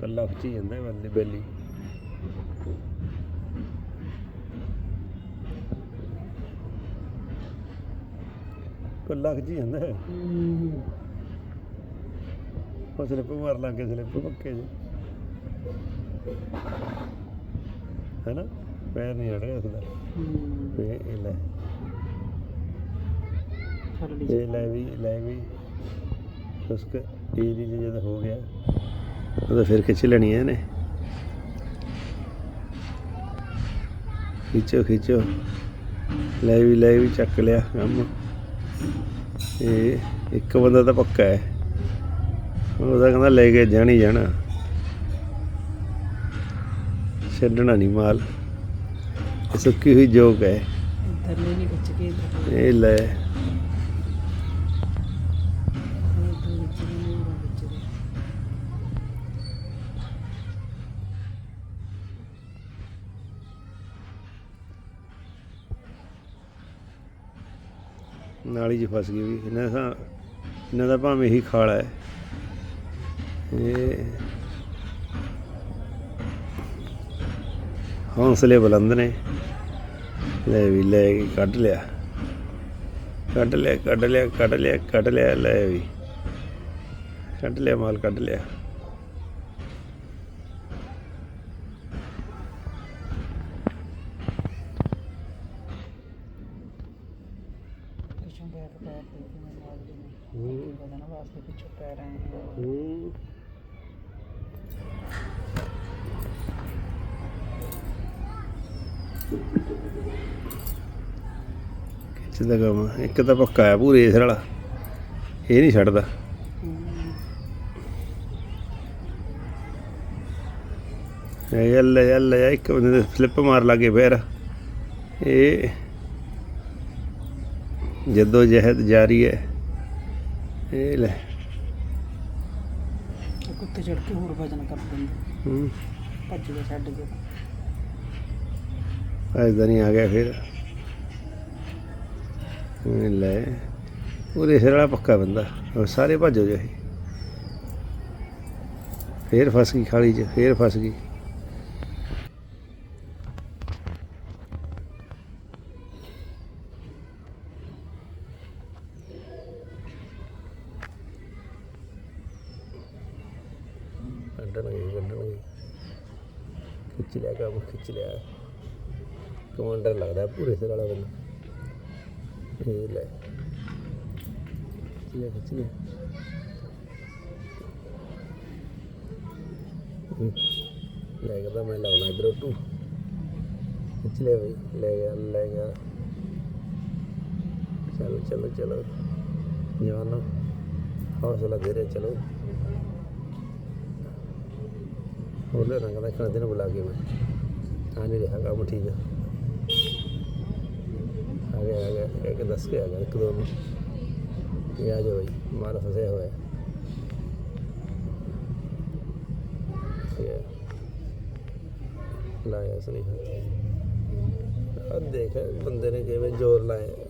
ਕੱਲਾ ਖਿੱਚੀ ਜਾਂਦਾ ਬੰਦੇ ਬੈਲੀ। ਕੱਲਾ ਖਿੱਚੀ ਜਾਂਦਾ ਉਹ ਸਲਿੱਪ ਮਾਰ ਲਾਂਗੇ ਸਲਿੱਪ ਪੱਕੇ ਜੀ ਹੈਨਾ? ਪੈਰ ਨਹੀਂ ਅੜ ਰਿਹਾ ਉਸਦਾ ਤੇ ਇਹ ਲੈ। ਇਹ ਲੈ ਵੀ ਲੈ ਵੀ। ਉਸਕ ਇਹ ਦੀ ਜਦ ਹੋ ਗਿਆ। ਉਹਦਾ ਫਿਰ ਖਿੱਚ ਲੈਣੀ ਹੈ ਨੇ ਖਿੱਚੋ ਖਿੱਚੋ। ਲੈ ਵੀ ਲੈ ਵੀ ਚੱਕ ਲਿਆ ਕੰਮ। ਇਹ ਇੱਕ ਬੰਦਾ ਤਾਂ ਪੱਕਾ ਹੈ। ਉਹਦਾ ਕਹਿੰਦਾ ਲੈ ਕੇ ਜਾਣੀ ਜਾਣਾ। ਛੱਡਣਾ ਨਹੀਂ ਮਾਲ। ਸੁੱਕੀ ਹੋਈ ਜੋਕ ਹੈ। ਇਹ ਲੈ। ਨਾਲੀ 'ਚ ਫਸ ਗਈ ਵੀ। ਇਹਨਾਂ ਦਾ ਇਹਨਾਂ ਦਾ ਭਾਵੇਂ ਹੀ ਖਾਲਾ ਹੈ। ਇਹ ਹੌਂਸਲੇ ਬੁਲੰਦ ਨੇ। ਲੈ ਵੀ, ਲੈ ਕੇ ਕੱਢ ਲਿਆ। ਕੱਢ ਲਿਆ ਕੱਢ ਲਿਆ ਕੱਢ ਲਿਆ ਕੱਢ ਲਿਆ, ਲੈ ਵੀ। ਕੱਢ ਲਿਆ ਮਾਲ, ਕੱਢ ਲਿਆ। ਪਿੱਛੋਂ ਪੈਰ ਪੈਰ ਦੇ ਕੇ ਮੈਂ ਮਾਰ ਦੇ ਹੂੰ। ਬਦਨ ਵਾਸਤੇ ਪਿੱਛੋਂ ਪੈਰ ਆਏ ਆ। ਹੂੰ ਖਿੱਚਦਾ ਕੰਮ। ਇੱਕ ਤਾਂ ਪੱਕਾ ਆ ਪੂਰੇ ਇਸ ਵਾਲਾ ਇਹ ਨਹੀਂ ਛੱਡਦਾ। ਇਹ ਯੱਲੇ ਯੱਲੇ ਇੱਕ ਬੰਦੇ ਦੇ ਫਲਿੱਪ ਮਾਰ ਲੱਗੇ ਫੇਰ। ਇਹ ਜਦੋਂ ਜਹਿਦ ਜਾਰੀ ਹੈ। ਇਹ ਲੈ। ਕੁੱਤੇ ਚੜ ਕੇ ਹੋਰ ਵਜਨ ਕਰ ਦਿੰਦੇ। ਹੂੰ। ਭੱਜ ਕੇ ਛੱਡ ਕੇ। ਐਦਾਂ ਨਹੀਂ ਆ ਗਿਆ ਫਿਰ। ਇਹ ਲੈ। ਉਹਦੇ ਸਿਰ ਵਾਲਾ ਪੱਕਾ ਬੰਦਾ। ਉਹ ਸਾਰੇ ਭੱਜੋ ਜੇ ਫੇਰ ਫਸ ਗਈ ਖਾਲੀ 'ਚ ਫੇਰ ਫਸ ਗਈ। ਕੱਢਣਗੇ ਕੱਢਣਗੇ ਖਿੱਚ ਲਿਆ ਕੰਮ, ਖਿੱਚ ਲਿਆ। ਕਮਾਂਡਰ ਲੱਗਦਾ ਪੂਰੇ ਸਿਰ ਵਾਲਾ ਬੰਦਾ। ਇਹ ਲੈ। ਖਿੱਚ ਲਿਆ ਖਿੱਚ ਲਿਆ। ਲੈ ਗਿਆ ਮੈਂ ਲਾਉਣਾ ਇਧਰੋਂ ਟੂ ਖਿੱਚ ਲਿਆ ਬਈ, ਲੈ ਗਿਆ ਲੈ ਗਿਆ। ਚਲੋ ਚਲੋ ਚਲੋ। ਜਵਾਨੋ, ਹੌਸਲਾ ਧੀਰੇ ਚਲੋ। ਉਹਨੇ ਰੰਗ ਦਾ ਖਾਣੇ ਨੂੰ ਬੁਲਾ ਕੇ ਮੈਂ। ਆ ਨਹੀਂ ਰਿਹਾ, ਕੰਮ ਠੀਕ ਹੈ ਆ ਗਿਆ ਆ ਗਿਆ ਕਹਿ ਦੱਸ ਕੇ ਆ ਗਿਆ, ਇੱਕ ਦੋ ਨੂੰ। ਇਹ ਆ ਜਾਓ ਬਈ, ਮਾਲ ਫਸਿਆ ਹੋਇਆ। ਲਾਇਆ ਸੁਨੇਹਾ। ਆ ਦੇਖ, ਬੰਦੇ ਨੇ ਕਿਵੇਂ ਜ਼ੋਰ ਲਾਇਆ।